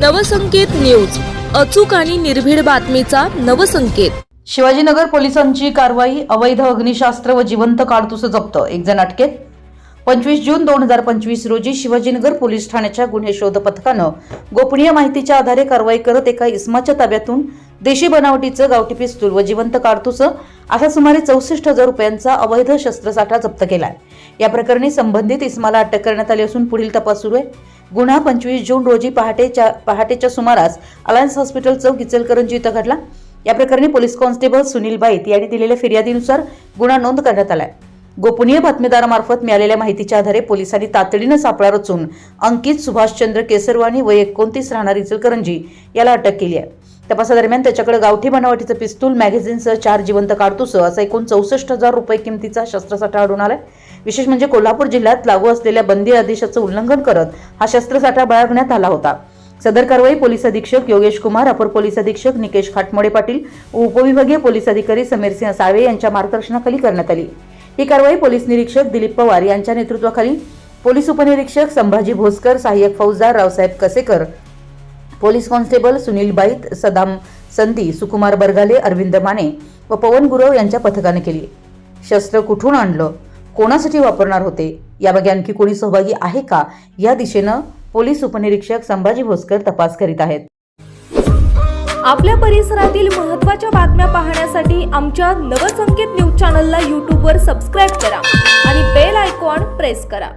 Navsanket news. अचूक आणि निर्भीड बातमीचा नवसंकेत. शिवाजीनगर पोलिसांची कारवाई अवैध अग्निशास्त्र व जिवंत काडतुस जप्त. एक जण अटकेत. पंचवीस जून दोन हजार पंचवीस रोजी शिवाजीनगर पोलीस ठाण्याच्या गुन्हे शोध पथकानं गोपनीय माहितीच्या आधारे कारवाई करत एका इस्माच्या ताब्यातून देशी बनावटीचं गावठी पिस्तूल व जिवंत काडतुस असा सुमारे चौसष्ट हजार रुपयांचा अवैध शस्त्रसाठा जप्त केलाय. या प्रकरणी संबंधित इस्माला अटक करण्यात आली असून पुढील तपास सुरू आहे. गुन्हा पंचवीस जून रोजी पहाटेच्या पहाटेच्या सुमारास अलायन्स हॉस्पिटल चौक इचलकरंजी इथं घडला. या प्रकरणी पोलीस कॉन्स्टेबल सुनील बाईत यांनी दिलेल्या फिर्यादीनुसार गुन्हा नोंद करण्यात आलाय. गोपनीय बातमीदारामार्फत मिळालेल्या माहितीच्या आधारे पोलिसांनी तातडीनं सापळा रचून अंकित सुभाषचंद्र केसरवाणी व एकोणतीस राहणार इचलकरंजी याला अटक केली आहे. तपासादरम्यान त्याच्याकडे गावठी बनावटीचं पिस्तूल मॅगझिनसह चार जिवंत काडतुसं असा एकूण चौसष्ट हजार रुपये किमतीचा शस्त्रसाठा आढळून आलाय. विशेष म्हणजे कोल्हापूर जिल्ह्यात लागू असलेल्या बंदी आदेशाचं उल्लंघन करत हा शस्त्रसाठा बाळगण्यात आला होता. सदर कारवाई पोलीस अधीक्षक योगेश कुमार अपर पोलीस अधीक्षक निकेश खाटमोडे पाटील उपविभागीय पोलीस अधिकारी समीरसिंह साळवे यांच्या मार्गदर्शनाखाली करण्यात आली. ही कारवाई पोलीस निरीक्षक दिलीप पवार यांच्या नेतृत्वाखाली. पोलीस उपनिरीक्षक संभाजी भोसकर सहाय्यक फौजदार रावसाहेब कसेकर पोलीस कॉन्स्टेबल सुनील बाईत सदाम संधी सुकुमार बरगाले अरविंद माने व पवन गुरव यांच्या पथकाने केली. शस्त्र कुठून आणलं? कोणासाठी वापरणार होते? यामागे आणखी कोणी सहभागी आहे का? या दिशेनं पोलीस उपनिरीक्षक संभाजी भोसकर तपास करीत आहेत. आपल्या परिसरातील महत्त्वाच्या बातम्या पाहण्यासाठी आमच्या नवसंकेत न्यूज चॅनलला यूट्यूबवर सबस्क्राईब करा आणि बेल आयकॉन प्रेस करा.